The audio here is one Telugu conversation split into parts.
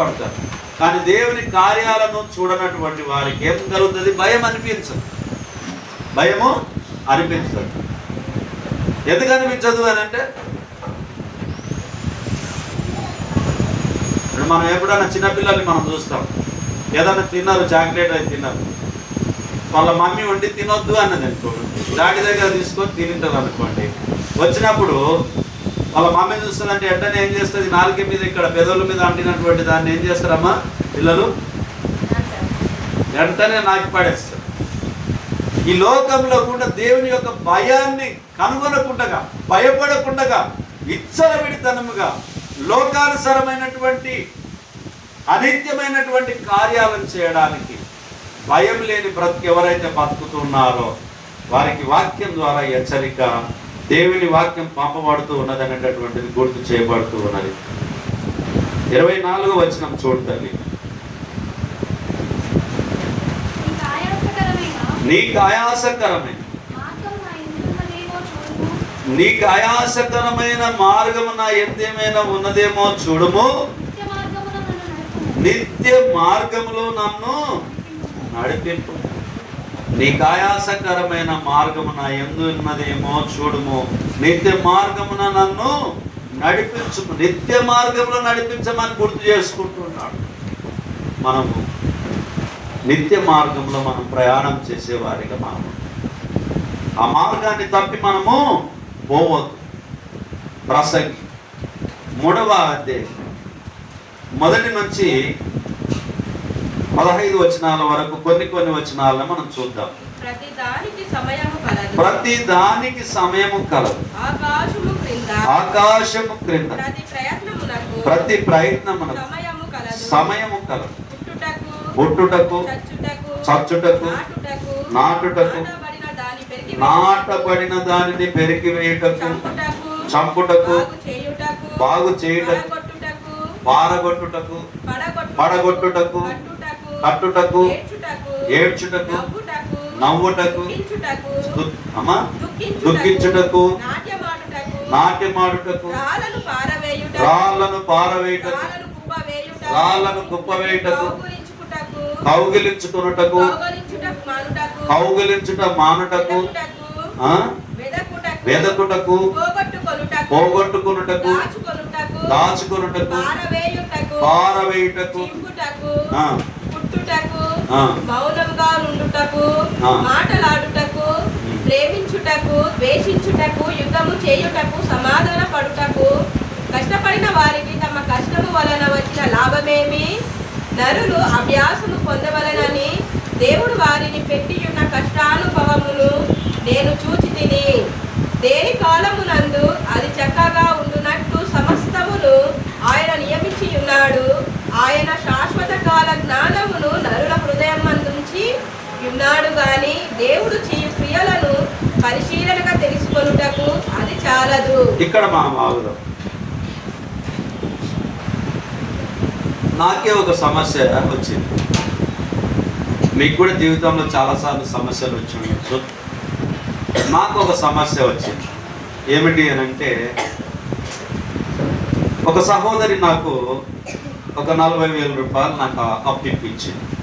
పడతారు. కానీ దేవుని కార్యాలను చూడనటువంటి వారికి ఏం కలుగుతుంది? భయం అనిపించదు. భయము అనిపించదు. ఎందుకు అనిపించదు అని అంటే మనం ఎప్పుడైనా చిన్నపిల్లల్ని మనం చూస్తాం. ఏదైనా తిన్నారు చాక్లెట్ అది తిన్నారు. వాళ్ళ మమ్మీ వండి తినొద్దు అన్నది అనుకోండి. డాడీ దగ్గర తీసుకొని తింటారు అనుకోండి. వచ్చినప్పుడు వాళ్ళ మమ్మీ చూస్తుందంటే వెంటనే ఏం చేస్తుంది? నాలుగు మీద ఇక్కడ పెదవుల మీద అంటినటువంటి దాన్ని ఏం చేస్తారమ్మా పిల్లలు? వెంటనే నాకి పడేస్తారు. ఈ లోకంలో కూడా దేవుని యొక్క భయాన్ని కనుగొనకుండగా భయపడకుండగా విచ్చలవిడితనముగా లోకానుసరమైనటువంటి అనిత్యమైనటువంటి కార్యాలను చేయడానికి భయం లేని బ్రతుకు ఎవరైతే బతుకుతున్నారో వారికి వాక్యం ద్వారా హెచ్చరిక దేవుని వాక్యం పంపబడుతూ ఉన్నది అనేటటువంటిది గుర్తు చేయబడుతూ ఉన్నది. ఇరవై నాలుగు వచనం చూడు తల్లి. నీకు ఆయాసకరమైన? నీకు ఆయాసకరమైన మార్గము నా ఎంతేమైనా ఉన్నదేమో చూడుము. నిత్య మార్గములో నన్ను నడిపింపు. నీకు ఆయాసకరమైన మార్గము నా ఎందు ఉన్నదేమో చూడుము. నిత్య మార్గమున నన్ను నడిపించు నిత్య మార్గంలో నడిపించమని గుర్తు చేసుకుంటున్నాడు. మనము నిత్య మార్గంలో మనం ప్రయాణం చేసేవారిగా మనము. ఆ మార్గాన్ని తప్పి మనము పోవద్దు. ప్రసంగి మూడవ అధ్యాయం. మొదటి నుంచి పదహైదు వచనాల వరకు కొన్ని కొన్ని వచనాలను మనం చూద్దాం. ప్రతి దానికి సమయము కలదు. ఆకాశము క్రింద. ప్రతి ప్రయత్నమునకు ప్రయత్నమునకు సమయము కలదు. పుట్టుటకు చచ్చుటకు నాటుటకు నాటబడిన దాని పెరిగి నాటబడిన దానిని పెరికి వేయుటకు చంపుటకు బాగు చేయుటకు పారగొట్టుటకు పడగొట్టు పడగొట్టుటకు కట్టుటకు ఏడ్చుటకు నవ్వుటకు అమ్మా దుఃఖించుటకు నాట్యమాడుటకు నాట్యమాడుటకు రాళ్ళను పారవేయుటకు రాళ్ళను పారవేయుటకు రాళ్ళను కుప్పవేయుటకు మానుటకు కౌగిలించుట మానుటకు వెదకుటకు పోగొట్టుకొనుటకు దాచుకొనుటకు పారవేయుటకు ఆ. మౌనంగా నుండుటకు ఆ. మాటలాడుటకు ప్రేమించుటకు ద్వేషించుటకు యుద్ధము చేయుటకు సమాధాన పడుటకు కష్టపడిన వారికి తమ కష్టము వలన వచ్చిన లాభమేమి నరులు అభ్యాసము పొందవలనని దేవుడు వారిని పెట్టియున్న కష్టానుభవమును నేను చూచి తిని దేని కాలమునందు అది చక్కగా ఉండునట్టు సమస్తమును ఆయన నియమించి ఉన్నాడు ఆయన శాశ్వత కాల మందుంచి ఉన్నాడు గాని దేవుడు చేయు క్రియలను పరిశీలనగా తెలుసుకొనుటకు అది చాలదు. ఇక్కడ మనం ఆగుదాం నాకే ఒక సమస్య వచ్చింది. మీకు కూడా జీవితంలో చాలాసార్లు సమస్యలు వచ్చి ఉండొచ్చు. నాకు ఒక సమస్య వచ్చింది. ఏమిటి అని అంటే ఒక సహోదరి నాకు ఒక నలభై వేల రూపాయలు నాకు అప్పు ఇప్పించింది.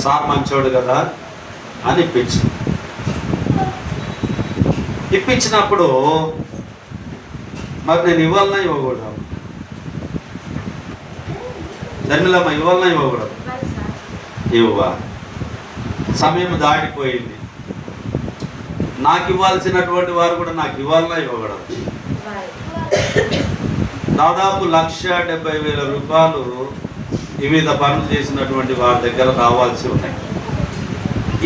సార్ మంచోడు కదా అని ఇప్పించింది. ఇప్పించినప్పుడు మరి నేను ఇవ్వాలన్నా ఇవ్వకూడదు. ధర్మిలమ్మ ఇవ్వాలన్నా ఇవ్వకూడదు. ఇవ్వా. సమయం దాటిపోయింది. నాకు ఇవ్వాల్సినటువంటి వారు కూడా నాకు ఇవ్వాలన్నా ఇవ్వకూడదు. దాదాపు లక్ష డెబ్బై వేల రూపాయలు వివిధ పనులు చేసినటువంటి వారి దగ్గర రావాల్సి ఉన్నాయి.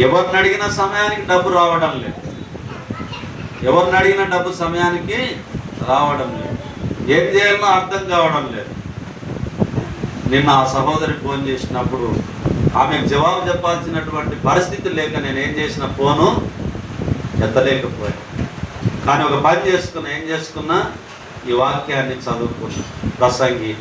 ఎవరిని అడిగిన సమయానికి డబ్బు రావడం లేదు. ఎవరిని అడిగిన డబ్బు సమయానికి రావడం లేదు. ఏం చేయాలో అర్థం కావడం లేదు. నిన్న ఆ సహోదరి ఫోన్ చేసినప్పుడు ఆమెకు జవాబు చెప్పాల్సినటువంటి పరిస్థితి లేక నేను ఏం చేసిన ఫోను ఎత్తలేకపోయాను. కానీ ఒక పని చేసుకున్నా ఏం చేసుకున్నా ఈ వాక్యాన్ని చదువుకున్నా. ప్రసంగి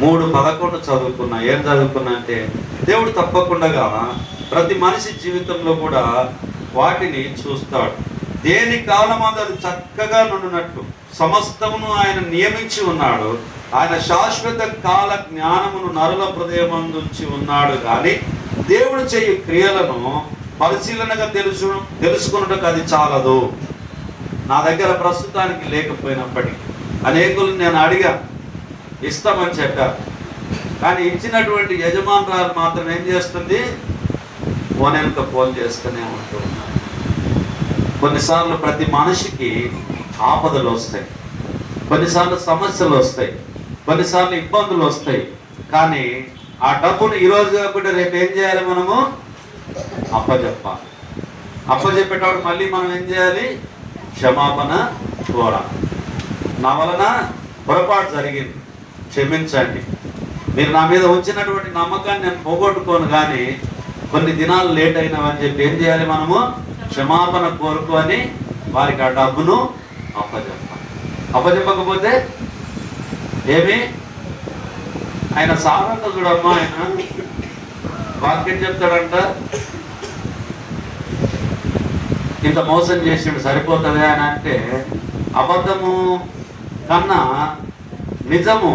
మూడు పదకొండు చదువుకున్నా ఏం చదువుకున్నా అంటే దేవుడు తప్పకుండా ప్రతి మనిషి జీవితంలో కూడా వాటిని చూస్తాడు. దేని కాలం అది? చక్కగా నుండినట్లు. సమస్తమును ఆయన నియమించి ఉన్నాడు. ఆయన శాశ్వత కాల జ్ఞానమును నరుల హృదయమందుంచి ఉన్నాడు కానీ దేవుడు చేయు క్రియలను పరిశీలనగా తెలుసు తెలుసుకున్నటకు అది చాలదు. నా దగ్గర ప్రస్తుతానికి లేకపోయినప్పటికీ అనేకులు నేను అడిగాను. ఇస్తామని చెప్పారు కానీ ఇచ్చినటువంటి యజమానురాలు మాత్రం ఏం చేస్తుంది? ఫోన్ వెనుక ఫోన్ చేస్తూనే ఉంటూ ఉన్నారు కొన్నిసార్లు ప్రతి మనిషికి ఆపదలు వస్తాయి. కొన్నిసార్లు సమస్యలు వస్తాయి. కొన్నిసార్లు ఇబ్బందులు వస్తాయి. కానీ ఆ డబ్బును ఈరోజు కాకుండా రేపు ఏం చేయాలి మనము? అప్పచెప్పాలి అప్పచెప్పేటప్పుడు మళ్ళీ మనం ఏం చేయాలి? క్షమాపణ కోరాలి. నా వలన పొరపాటు జరిగింది. క్షమించండి. మీరు నా మీద ఉంచినటువంటి నమ్మకాన్ని నేను పోగొట్టుకోను కానీ కొన్ని దినాలు లేట్ అయినావని చెప్పి ఏం చేయాలి మనము? క్షమాపణ కోరుకొని వారికి ఆ డబ్బును అప్పచెప్పాలి అప్పచెప్పకపోతే ఏమి? ఆయన సాధారణ చూడమ్మా ఆయన. వాక్యం చెప్తాడంట ఇంత మోసం చేసిండు సరిపోతుంది అని అంటే అబద్ధము కన్నా నిజము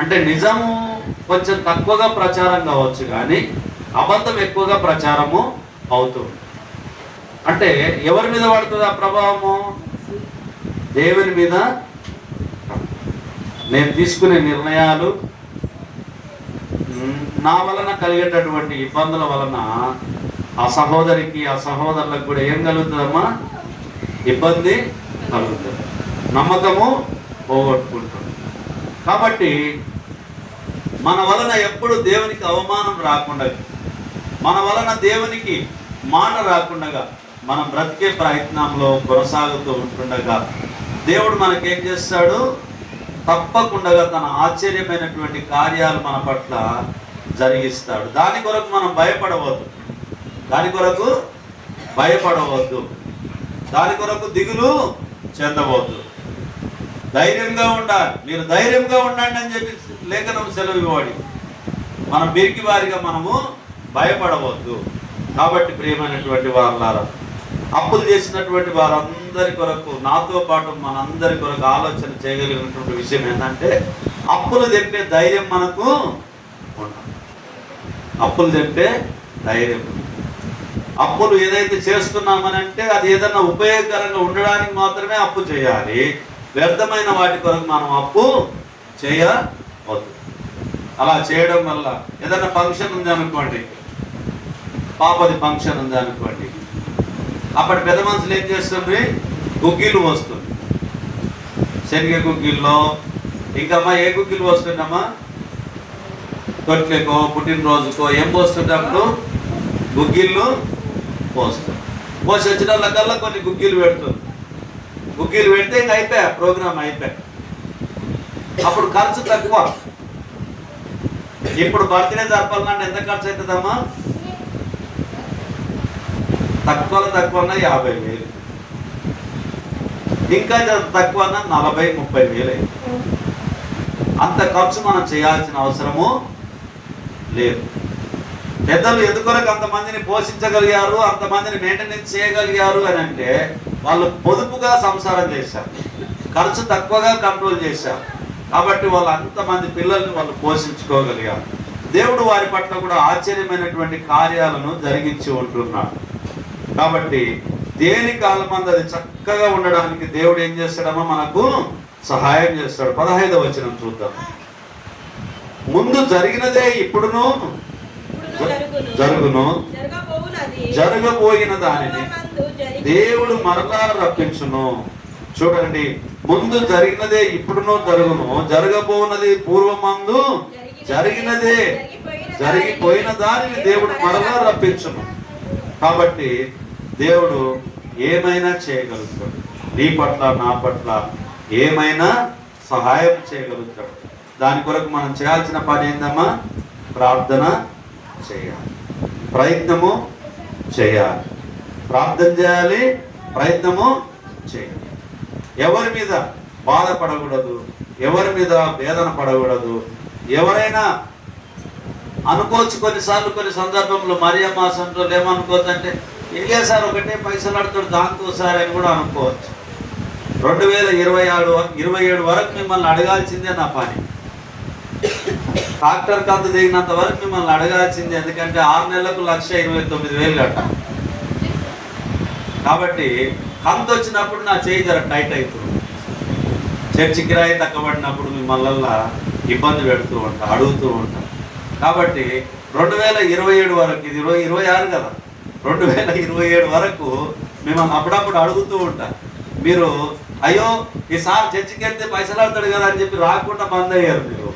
అంటే నిజము కొంచెం తక్కువగా ప్రచారం కావచ్చు కానీ అబద్ధం ఎక్కువగా ప్రచారము అవుతుంది. అంటే ఎవరి మీద పడుతుంది ఆ ప్రభావము? దేవుని మీద నేను తీసుకునే నిర్ణయాలు నా వలన కలిగేటటువంటి ఇబ్బందుల వలన ఆ సహోదరికి ఆ సహోదరులకు కూడా ఏం కలుగుతుందమ్మా? ఇబ్బంది కలుగుతుంది. నమ్మకము పోగొట్టుకుంటుంది. కాబట్టి మన వలన ఎప్పుడు దేవునికి అవమానం రాకుండా మన వలన దేవునికి మాట రాకుండా మనం బ్రతికే ప్రయత్నంలో కొనసాగుతూ ఉంటుండగా దేవుడు మనకేం చేస్తాడు? తప్పకుండా తన ఆశ్చర్యమైనటువంటి కార్యాలు మన పట్ల జరిగిస్తాడు. దాని కొరకు మనం భయపడవద్దు. దాని కొరకు భయపడవద్దు. దాని కొరకు దిగులు చెందవద్దు. ధైర్యంగా ఉండాలి. మీరు ధైర్యంగా ఉండండి అని చెప్పి లేఖనం సెలవు ఇవ్వడి మనం బిరికి వారిగా మనము భయపడవద్దు. కాబట్టి ప్రియమైనటువంటి వారులారా అప్పులు చేసినటువంటి వారందరి కొరకు నాతో పాటు మనందరి కొరకు ఆలోచన చేయగలిగినటువంటి విషయం ఏంటంటే అప్పులు తెప్పే ధైర్యం మనకు ఉండాలి. అప్పులు తెప్పే ధైర్యం అప్పులు ఏదైతే చేస్తున్నామని అంటే అది ఏదన్నా ఉపయోగకరంగా ఉండడానికి మాత్రమే అప్పు చేయాలి. వ్యర్థమైన వాటి కొరకు మనం అప్పు చేయవద్దు. అలా చేయడం వల్ల ఏదైనా ఫంక్షన్ ఉంది అనుకోండి పాపది ఫంక్షన్ ఉంది అనుకోండి అప్పటి పెద్ద మనుషులు ఏం చేస్తుంది గుగ్గిలు వస్తుంది శనగ గుగ్గిల్లో ఇంకమ్మా ఏ గుగ్గిలు వస్తుందమ్మా తొట్లకో పుట్టినరోజుకో ఏం పోస్తుంటే అప్పుడు? గుగ్గిళ్ళు పోస్తుంది పోసి వచ్చిన వాళ్ళకల్లా కొన్ని గుగ్గిలు పెడుతుంది బుగ్గీలు పెడితే ఇంకా అయిపోయా ప్రోగ్రామ్ అయిపోయా. అప్పుడు ఖర్చు తక్కువ. ఇప్పుడు బర్త్డే జరపాలంటే ఎంత ఖర్చు అవుతుందమ్మా తక్కువలో తక్కువ యాభై వేలు. ఇంకా జర తక్కువ నలభై ముప్పై వేలు. అంత ఖర్చు మనం చేయాల్సిన అవసరము లేదు. పెద్దలు ఎందుకొరకు అంతమందిని పోషించగలిగారు అంతమందిని మెయింటెనెన్స్ చేయగలిగారు అని అంటే వాళ్ళు పొదుపుగా సంసారం చేశారు. ఖర్చు తక్కువగా కంట్రోల్ చేశారు. కాబట్టి వాళ్ళు అంతమంది పిల్లల్ని వాళ్ళు పోషించుకోగలిగారు. దేవుడు వారి పట్ల కూడా ఆశ్చర్యమైనటువంటి కార్యాలను జరిగించి ఉంటున్నాడు. కాబట్టి దేని కాలమంది అది చక్కగా ఉండడానికి దేవుడు ఏం చేస్తాడమ్మా? మనకు సహాయం చేస్తాడు. పదహైదవ వచనం చూద్దాం. ముందు జరిగినదే ఇప్పుడును ఇప్పుడు జరుగును. జరగబోయిన దానిని. దేవుడు మరలా రప్పించును. చూడండి ముందు జరిగినదే ఇప్పుడును జరుగును. జరగబోనది పూర్వమందు జరిగినదే జరిగిపోయిన దానిని దేవుడు మరలా రప్పించును. కాబట్టి దేవుడు ఏమైనా చేయగలుగుతాడు. నీ పట్ల నా పట్ల ఏమైనా సహాయం చేయగలుగుతాడు. దాని కొరకు మనం చేయాల్సిన పని ఏందమ్మా? ప్రార్థన చేయాలి. ప్రయత్నము చేయాలి. ప్రార్థన చేయాలి ప్రయత్నము చేయాలి ఎవరి మీద బాధపడకూడదు ఎవరి మీద వేదన పడకూడదు ఎవరైనా అనుకోవచ్చు కొన్నిసార్లు కొన్ని సందర్భంలో మరియమ్మ సంటోళ్ళు ఏమనుకోవద్దంటే ఏలియా సార్ ఒకటే పైసలు అడుతాడు దాంతో అని కూడా అనుకోవచ్చు. రెండు వేల ఇరవై ఆరు ఇరవై ఏడు వరకు మిమ్మల్ని అడగాల్సిందే నా పని. ట్రాక్టర్ కంత దిగినంత వరకు మిమ్మల్ని అడగాల్సిందే ఎందుకంటే ఆరు నెలలకు లక్ష ఇరవై తొమ్మిది వేలు కట్టాలి. కాబట్టి కంత వచ్చినప్పుడు నా చేయి జర టైట్ అవుతుంది చర్చి కిరాయి తక్కబడినప్పుడు మిమ్మల్ని ఇబ్బంది పెడుతూ ఉంటా అడుగుతూ ఉంటా. కాబట్టి రెండు వేల ఇరవై ఏడు వరకు ఇది ఇరవై ఇరవై ఆరు కదా రెండు వేల ఇరవై ఏడు వరకు మిమ్మల్ని అప్పుడప్పుడు అడుగుతూ ఉంటా. మీరు అయ్యో ఈసారి చర్చికి వెళ్తే పైసలు ఆడతాడు కదా అని చెప్పి రాకుండా బంద్ అయ్యారు మీరు.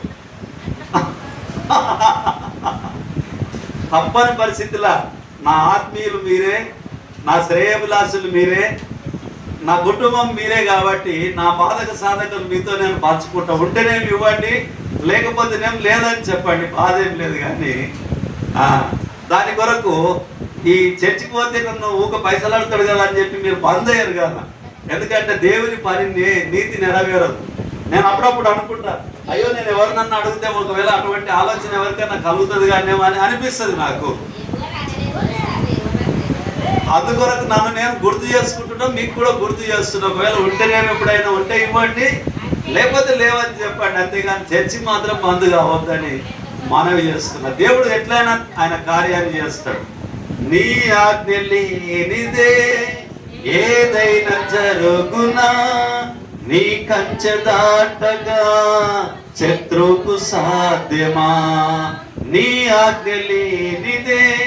తప్పని పరిస్థితుల నా ఆత్మీయులు మీరే నా శ్రేయభిలాసులు మీరే నా కుటుంబం మీరే కాబట్టి నా బాధక సాధకులు మీతో నేను పంచుకుంటా ఉంటేనేమి ఇవ్వండి లేకపోతేనేం లేదని చెప్పండి బాధ ఏం లేదు కానీ దాని కొరకు ఈ చర్చికి పోతే నన్ను ఊక పైసలు అడుగుతాడు కదా అని చెప్పి మీరు బంద్ అయ్యారు కదా. ఎందుకంటే దేవుని పని నీతి నెరవేరదు. నేను అప్పుడప్పుడు అనుకుంటా అయ్యో నేను ఎవరినన్నా అడిగితే ఒకవేళ అటువంటి ఆలోచన ఎవరికైనా కలుగుతుంది కానీ అని అనిపిస్తుంది నాకు. అందుకొరకు నన్ను నేను గుర్తు చేసుకుంటున్నా మీకు కూడా గుర్తు చేస్తున్నా ఒకవేళ ఉంటే నేను ఎప్పుడైనా ఉంటే ఇవ్వండి. లేకపోతే లేవని చెప్పండి. అంతేగాని చర్చి మాత్రం మందు కావద్దని మనవి చేస్తున్నా. దేవుడు ఎట్లయినా ఆయన కార్యాన్ని చేస్తాడు. నీ ఆజ్ఞ లేనిదే ఏదైనా జరుగునా? నీ కంచె దాటగా శత్రువుకు సాధ్యమా? నీ ఆజ్ఞ లేనిదే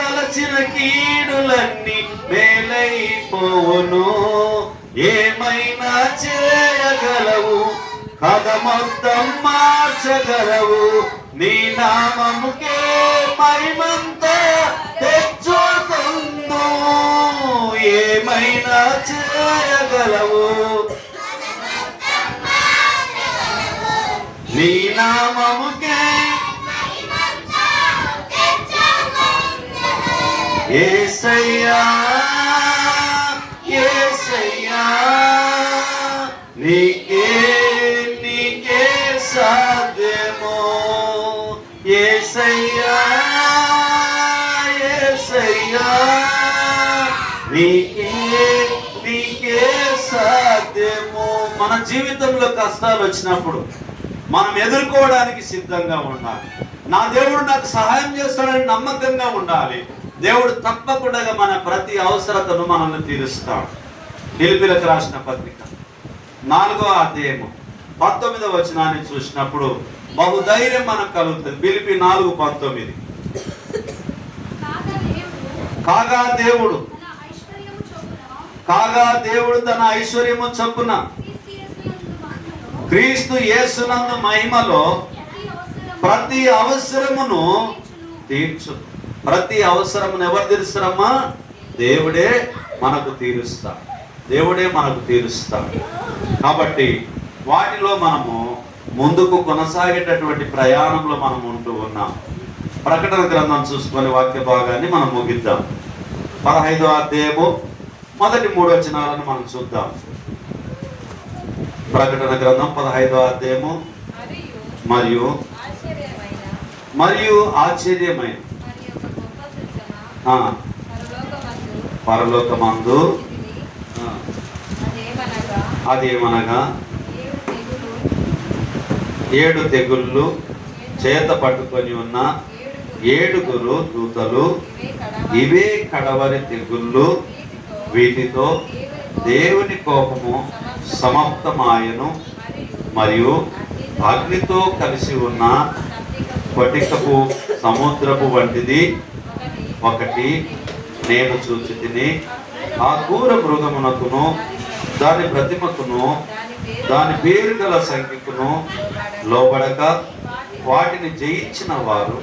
వచ్చిన కీడులన్నీ మేలైపోవును. ఏమైనా చేయగలవు? కథ మొత్తం మార్చగలవు. నీ నామముకే మహిమంత తెచ్చుకుందు ఏమైనా చేయగలవు? నీ నామముకే ఏసయ్యా ఏసయ్యా నీకే నీకే సాధ్యమో. ఏసయ్యా ఏసయ్యా నీకే నీకే సాధ్యమో. మన జీవితంలో కష్టాలు వచ్చినప్పుడు మనం ఎదుర్కోవడానికి సిద్ధంగా ఉండాలి. నా దేవుడు నాకు సహాయం చేస్తాడని నమ్మకంగా ఉండాలి. దేవుడు తప్పకుండా మన ప్రతి అవసరతను మనల్ని తీరుస్తాడు. నిలిపిలకు రాసిన పత్రిక. నాలుగో అధ్యాయము. పంతొమ్మిదవ వచనాన్ని చూసినప్పుడు బహుధైర్యం మనకు కలుగుతుంది. పిలిపి నాలుగు పంతొమ్మిది. కాగా దేవుడు కాగా దేవుడు? తన ఐశ్వర్యము చొప్పున క్రీస్తు యేసునందు మహిమలో ప్రతి ప్రతి అవసరము అవసరమును తీర్చు ప్రతి అవసరమును ఎవరు తీరుస్తారమ్మా? దేవుడే మనకు తీరుస్తాడు. దేవుడే మనకు తీరుస్తాడు. కాబట్టి వాటిలో మనము ముందుకు కొనసాగేటటువంటి ప్రయాణంలో మనం ఉంటూ ఉన్నాం. ప్రకటన గ్రంథం చూసుకొని వాక్య భాగాన్ని మనం ముగిద్దాం. పదహైదో అధ్యాయము మొదటి మూడు వచనాలను మనం చూద్దాం. ప్రకటన గ్రంథం పదహైదో అధ్యాయము. మరియు మరియు ఆశ్చర్యమైన మరియు ఆశ్చర్యమైన మరి ఒక గొప్ప సూచన ఆ, పరలోకమందు అదేమనగా ఏడు తెగుళ్ళు చేత పట్టుకొని ఉన్న ఏడుగురు దూతలు ఇవే కడవ ఇవే కడవరి తెగుళ్ళు వీటితో దేవుని కోపము సమాప్తమాయను మరియు అగ్నితో కలిసి ఉన్న స్ఫటికపు సముద్రపు వంటిది ఒకటి నేను చూచి తిని ఆ కూర మృగమునకును దాని ప్రతిమకును దాని పేరు గల సంఖ్యకును లోబడక వాటిని జయించిన వారు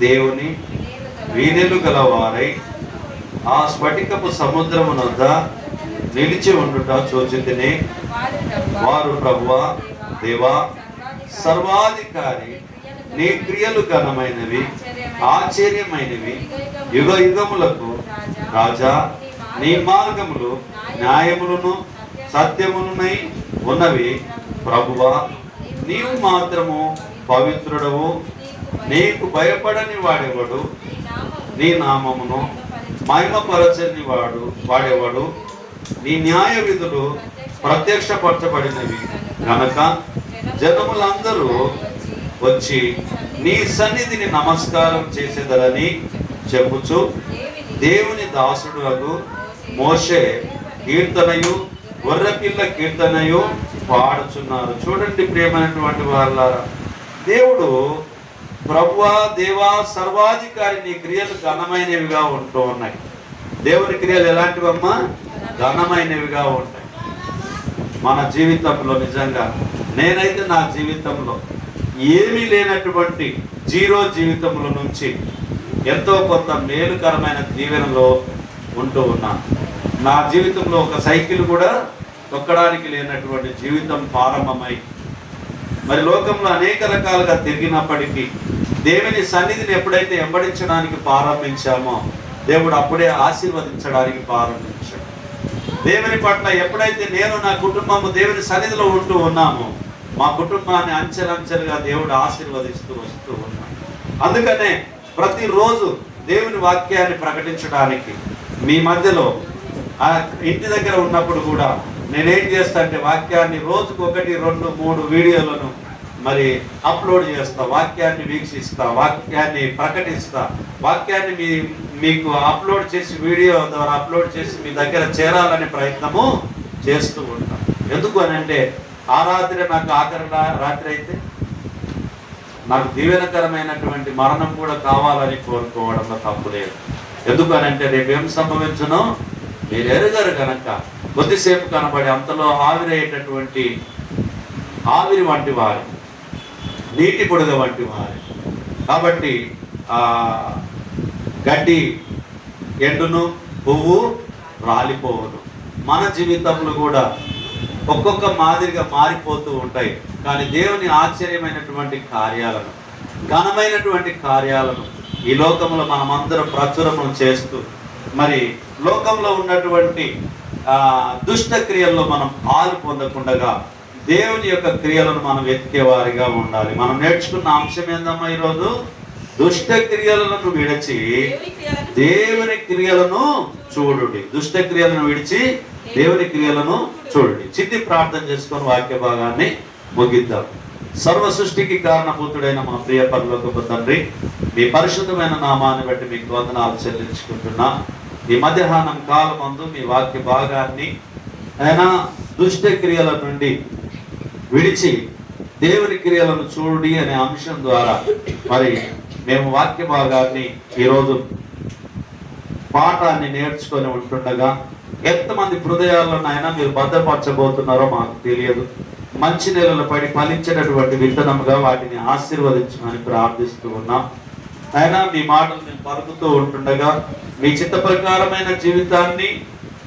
దేవుని వీణెలు గల వారై ఆ స్ఫటికపు సముద్రమునొద్ద నిలిచి ఉండుట చూచితిని. వారు ప్రభువా, వారు దేవా సర్వాధికారి నీ క్రియలు ఘనమైనవి ఆశ్చర్యమైనవి. యుగ యుగములకు రాజా నీ మార్గములు న్యాయములను సత్యములనై ఉన్నవి. ప్రభువా నీవు మాత్రము పవిత్రుడవు. నీకు భయపడని వాడేవాడు? నీ నామమును మహిమపరచని వాడు వాడేవాడు? నీ న్యాయ విధులు ప్రత్యక్షపరచబడినవి. కనుక జనములందరూ వచ్చి నీ సన్నిధిని నమస్కారం చేసేదరని చెప్పుచు దేవుని దాసుడు మోషే కీర్తనయు గొర్రెపిల్ల కీర్తనయు పాడుచున్నారు. చూడండి ప్రేమైనటువంటి వాళ్ళారా దేవుడు ప్రభువా దేవా సర్వాధికారి నీ క్రియలు ఘనమైనవిగా ఉంటూ ఉన్నాయి. దేవుని క్రియలు ఎలాంటివమ్మా? ఘనమైనవిగా ఉంటాయి. మన జీవితంలో నిజంగా నేనైతే నా జీవితంలో ఏమీ లేనటువంటి జీరో జీవితముల నుంచి ఎంతో కొంత మేలుకరమైన దీవెనలో ఉంటూ ఉన్నాను. నా జీవితంలో ఒక సైకిల్ కూడా తొక్కడానికి లేనటువంటి జీవితం ప్రారంభమై మరి లోకంలో అనేక రకాలుగా తిరిగినప్పటికీ దేవుని సన్నిధిని ఎప్పుడైతే వెంబడించడానికి ప్రారంభించామో దేవుడు అప్పుడే ఆశీర్వదించడానికి ప్రారంభించాడు. దేవుని పట్ల ఎప్పుడైతే నేను నా కుటుంబము దేవుని సన్నిధిలో ఉంటూ ఉన్నామో మా కుటుంబాన్ని అంచెలంచెలుగా దేవుడు ఆశీర్వదిస్తూ వస్తూ ఉన్నాడు. అందుకనే ప్రతిరోజు దేవుని వాక్యాన్ని ప్రకటించడానికి మీ మధ్యలో ఆ ఇంటి దగ్గర ఉన్నప్పుడు కూడా నేనేం చేస్తా అంటే వాక్యాన్ని రోజుకు ఒకటి రెండు మూడు వీడియోలను మరి అప్లోడ్ చేస్తా వాక్యాన్ని వీక్షిస్తా వాక్యాన్ని ప్రకటిస్తా. వాక్యాన్ని మీ మీకు అప్లోడ్ చేసి వీడియో ద్వారా అప్లోడ్ చేసి మీ దగ్గర చేరాలనే ప్రయత్నము చేస్తూ ఉంటాం ఎందుకు అని అంటే ఆ రాత్రి నాకు ఆఖరి రాత్రి అయితే నాకు దీవెనకరమైనటువంటి మరణం కూడా కావాలని కోరుకోవడంలో తప్పు లేదు. ఎందుకనంటే అని ఏం మీరు ఎరగరు కనుక కొద్దిసేపు కనబడి అంతలో ఆవిరయ్యేటటువంటి ఆవిరి వంటి వారు నీటి పొడుగ వంటి వారు. కాబట్టి ఆ గడ్డి ఎండును పువ్వు రాలిపోవును మన జీవితంలో కూడా ఒక్కొక్క మాదిరిగా మారిపోతూ ఉంటాయి. కానీ దేవుని ఆశ్చర్యమైనటువంటి కార్యాలను ఘనమైనటువంటి కార్యాలను ఈ లోకంలో మనమందరం ప్రచురము చేస్తూ మరి లోకంలో ఉన్నటువంటి దుష్ట క్రియల్లో మనం పాలు పొందకుండగా దేవుని యొక్క క్రియలను మనం వెతికేవారిగా ఉండాలి. మనం నేర్చుకున్న అంశం ఏందమ్మా ఈరోజు? దుష్ట క్రియలను విడిచి దేవుని క్రియలను చూడుడి దుష్ట క్రియలను విడిచి దేవుని క్రియలను చూడండి. చిట్టి ప్రార్థన చేసుకొని వాక్య భాగాన్ని ముగిద్దాం. సర్వ సృష్టికి కారణభూతుడైన మా ప్రియ పరలోకపు తండ్రి మీ పరిశుద్ధమైన నామాన్ని బట్టి మీకు వందనాలు చెల్లించుకుంటున్నా. ఈ మధ్యాహ్నం కాలమందు మీ వాక్య భాగాన్ని అయినా దుష్ట క్రియల నుండి విడిచి దేవుని క్రియలను చూడి అనే అంశం ద్వారా మరి మేము వాక్య భాగాన్ని ఈరోజు పాఠాన్ని నేర్చుకొని ఉంటుండగా ఎంతమంది హృదయాల్లో నాయన మీరు భద్రపరచబోతున్నారో మాకు తెలియదు. మంచి నెలలు పడి ఫలించినటువంటి విత్తనముగా వాటిని ఆశీర్వదించమని ప్రార్థిస్తూ ఉన్నాం. అయినా మీ మాటలు మేము పలుకుతూ ఉంటుండగా మీ చిత్త ప్రకారమైన జీవితాన్ని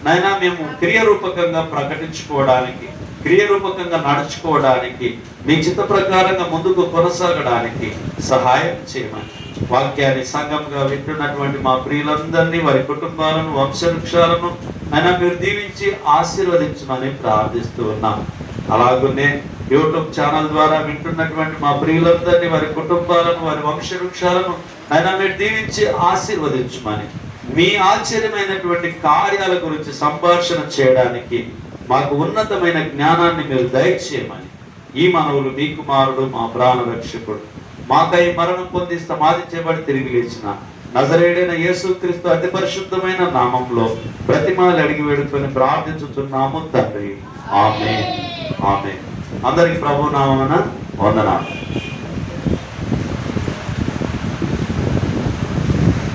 నైనా మేము క్రియరూపకంగా ప్రకటించుకోవడానికి క్రియరూపకంగా నడుచుకోవడానికి మీ చిత్త ప్రకారంగా ముందుకు కొనసాగడానికి సహాయం చేయమని వాక్యాన్ని సంఘంగా వింటున్నటువంటి మా ప్రియులందరినీ వారి కుటుంబాలను వంశవృక్షాలను అయినా మీరు దీవించి ఆశీర్వదించమని ప్రార్థిస్తూ ఉన్నాం. అలాగనే యూట్యూబ్ ఛానల్ ద్వారా వింటున్నటువంటి మా ప్రియులందరినీ వారి కుటుంబాలను వారి వంశవృక్షాలను అయినా మీరు దీవించి ఆశీర్వదించమని మీ ఆశ్చర్యమైనటువంటి కార్యాల గురించి సంభాషణ చేయడానికి మాకు ఉన్నతమైన జ్ఞానాన్ని మీరు దయచేయమని ఈ మనవులు మీ కుమారుడు మా ప్రాణ రక్షకుడు మాకై మరణం పొంది సమాధి చేయబడి తిరిగి లేచిన నజరేడైన యేసుక్రీస్తు అతి పరిశుద్ధమైన నామంలో ప్రతిమాలు అడిగి వేడుకొని ప్రార్థించుతున్నాము తండ్రి. ఆమె ఆమె అందరికి ప్రభు నామన వందనాలు.